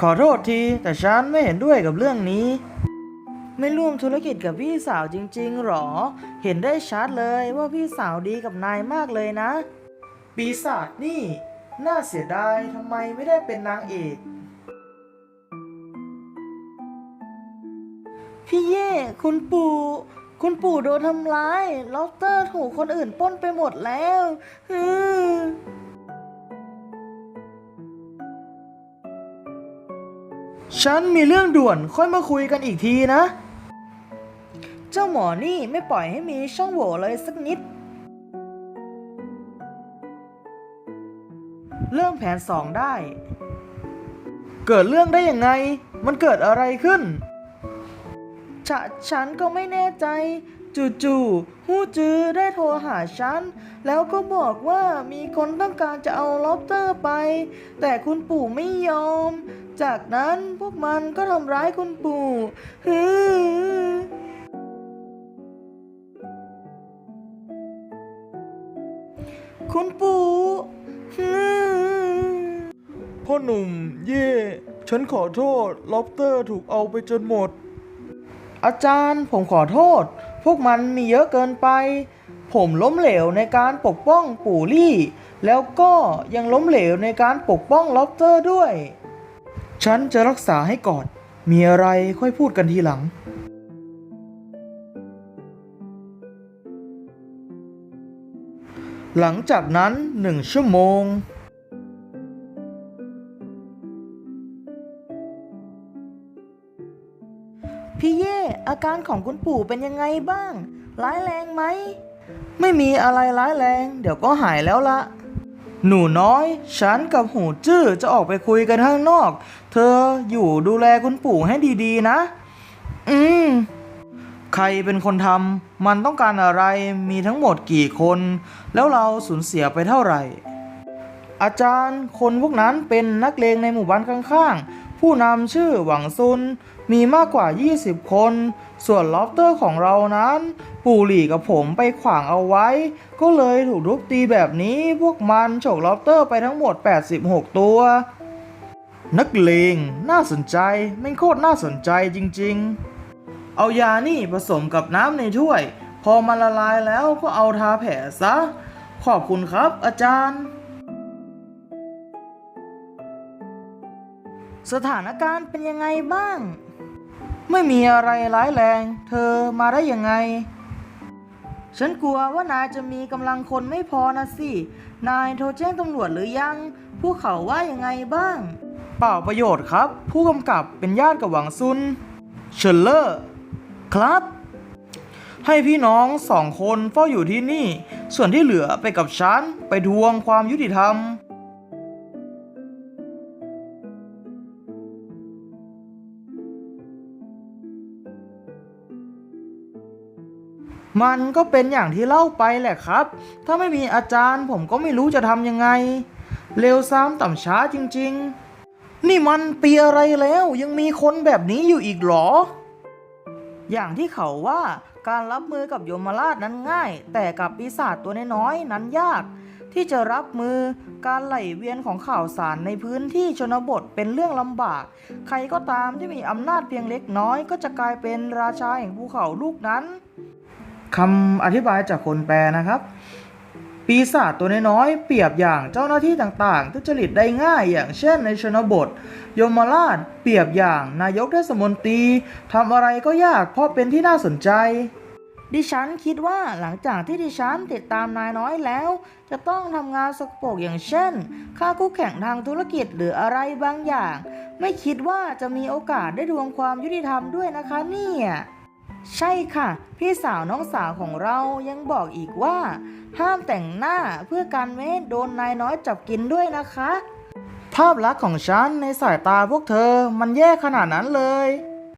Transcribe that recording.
ขอโทษที แต่ฉันไม่เห็นด้วยกับเรื่องนี้ ไม่ร่วมธุรกิจกับพี่สาวจริง ๆหรอ เห็นได้ชัดเลยว่าพี่สาวดีกับนายมากเลยนะ ปีศาจนี่ น่าเสียดายทำไมไม่ได้เป็นนางเอก พี่เย่คุณปู่คุณปู่โดนทำร้าย ล็อบสเตอร์ถูกคนอื่นปล้นไปหมดแล้วอือ ฉันมีเรื่องด่วนค่อยมาคุยกันอีกทีนะ เจ้าหมอนี่ไม่ปล่อยให้มีช่องโหว่เลยสักนิด เริ่มแผนสองได้ เกิดเรื่องได้ยังไง มันเกิดอะไรขึ้นฉะฉันก็ไม่แน่ใจจู่ๆฮู้จือได้โทรหาฉัน แล้วก็บอกว่ามีคนต้องการจะเอาล็อบสเตอร์ไป แต่คุณปู่ไม่ยอม จากนั้นพวกมันก็ทำร้ายคุณปู่ฮือคุณปู่ฮือพ่อหนุ่ม เย่ ฉันขอโทษ ล็อบสเตอร์ถูกเอาไปจนหมด อาจารย์ผมขอโทษ พวกมันมีเยอะเกินไป ผมล้มเหลวในการปกป้องปู่ลี่ แล้วก็ยังล้มเหลวในการปกป้องล็อบสเตอร์ด้วย ฉันจะรักษาให้ก่อน มีอะไรค่อยพูดกันทีหลัง หลังจากนั้นหนึ่งชั่วโมง พี่เย่อาการของคุณปู่เป็นยังไงบ้าง ร้ายแรงไหม ไม่มีอะไรร้ายแรง เดี๋ยวก็หายแล้วละ หนูน้อย ฉันกับหูจื้อจะออกไปคุยกันข้างนอก เธออยู่ดูแลคุณปู่ให้ดีๆนะ อืม ใครเป็นคนทำ มันต้องการอะไร มีทั้งหมดกี่คน แล้วเราสูญเสียไปเท่าไหร่ อาจารย์คนพวกนั้นเป็นนักเลงในหมู่บ้านข้างๆ ผู้นำชื่อหวังซุนมีมากกว่า 20 คน ส่วนล็อบเตอร์ของเรานั้น ปู่หลี่กับผมไปขวางเอาไว้ ก็เลยถูกทุบตีแบบนี้พวกมันฉกล็อบเตอร์ไปทั้งหมด 86 ตัว นักเลงน่าสนใจไม่โคตรน่าสนใจจริงๆ เอายานี่ผสมกับน้ำในถ้วย พอมันละลายแล้วก็เอาทาแผลซะ ขอบคุณครับอาจารย์ สถานการณ์เป็นยังไงบ้าง ไม่มีอะไรร้ายแรง เธอมาได้ยังไง ฉันกลัวว่านายจะมีกำลังคนไม่พอนะสิ นายโทรแจ้งตำรวจหรือยัง พวกเขาว่ายังไงบ้าง เปล่าประโยชน์ครับ ผู้กำกับเป็นญาติกับหวังซุน เชลเลอร์ ครับ ให้พี่น้องสองคนเฝ้าอยู่ที่นี่ ส่วนที่เหลือไปกับฉัน ไปทวงความยุติธรรม มันก็เป็นอย่างที่เล่าไปแหละครับ ถ้าไม่มีอาจารย์ผมก็ไม่รู้จะทำยังไง เร็วซ้ำต่ำช้าจริง ๆ นี่มันปีอะไรแล้วยังมีคนแบบนี้อยู่อีกหรอ อย่างที่เขาว่าการรับมือกับโยมราชนั้นง่าย แต่กับปีศาจตัวน้อยๆนั้นยาก ที่จะรับมือการไหลเวียนของข่าวสารในพื้นที่ชนบทเป็นเรื่องลำบาก ใครก็ตามที่มีอำนาจเพียงเล็กน้อย ก็จะกลายเป็นราชาแห่งภูเขาลูกนั้น คำอธิบายจากคนแปลนะครับ ปีศาจตัวน้อยๆเปรียบอย่างเจ้าหน้าที่ต่างๆ ทุจริตได้ง่ายอย่างเช่นในชนบท ยมราช เปรียบอย่างนายกเทศมนตรีทำอะไรก็ยากเพราะเป็นที่น่าสนใจ ดิฉันคิดว่าหลังจากที่ดิฉันติดตามนายน้อยแล้ว จะต้องทำงานสกปรกอย่างเช่นค่าคู่แข่งทางธุรกิจหรืออะไรบางอย่าง ไม่คิดว่าจะมีโอกาสได้ทวงความยุติธรรมด้วยนะคะเนี่ย ใช่ค่ะ พี่สาวน้องสาวของเรายังบอกอีกว่า ห้ามแต่งหน้าเพื่อการไม่ให้โดนนายน้อยจับกินด้วยนะคะ ภาพลักษณ์ของฉันในสายตาพวกเธอมันแย่ขนาดนั้นเลย